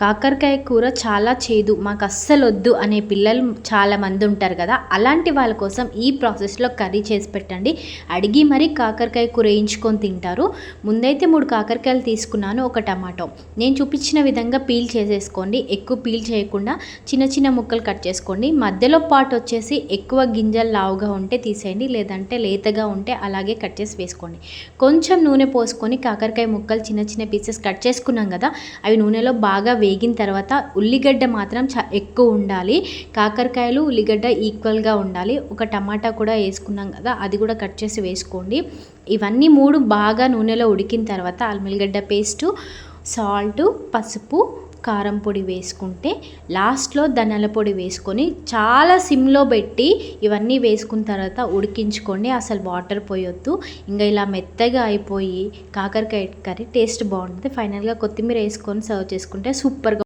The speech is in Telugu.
కాకరకాయ కూర చాలా చేదు మాకు అస్సలు వద్దు అనే పిల్లలు చాలా మంది ఉంటారు కదా. అలాంటి వాళ్ళ కోసం ఈ ప్రాసెస్లో కర్రీ చేసి పెట్టండి. అడిగి మరీ కాకరకాయ కూర వేయించుకొని తింటారు. ముందైతే మూడు కాకరకాయలు తీసుకున్నాను ఒక టమాటో. నేను చూపించిన విధంగా పీల్ చేసేసుకోండి. ఎక్కువ పీల్ చేయకుండా చిన్న చిన్న ముక్కలు కట్ చేసుకోండి. మధ్యలో పాటు వచ్చేసి ఎక్కువ గింజలు లావుగా ఉంటే తీసేయండి లేదంటే లేతగా ఉంటే అలాగే కట్ చేసి వేసుకోండి. కొంచెం నూనె పోసుకొని కాకరకాయ ముక్కలు చిన్న చిన్న పీసెస్ కట్ చేసుకున్నాం కదా అవి నూనెలో బాగా వేగిన తర్వాత ఉల్లిగడ్డ మాత్రం చా ఎక్కువ ఉండాలి. కాకరకాయలు ఉల్లిగడ్డ ఈక్వల్గా ఉండాలి. ఒక టమాటా కూడా వేసుకున్నాం కదా అది కూడా కట్ చేసి వేసుకోండి. ఇవన్నీ మూడు బాగా నూనెలో ఉడికిన తర్వాత అల్మిల్గడ్డ పేస్టు సాల్టు పసుపు కారం పొడి వేసుకుంటే లాస్ట్లో ధనాల పొడి వేసుకొని చాలా సిమ్లో పెట్టి ఇవన్నీ వేసుకున్న తర్వాత ఉడికించుకోండి. అసలు వాటర్ పోయొద్దు. ఇంకా ఇలా మెత్తగా అయిపోయి కాకరకాయ కర్రీ టేస్ట్ బాగుంటుంది. ఫైనల్గా కొత్తిమీర వేసుకొని సర్వ్ చేసుకుంటే సూపర్గా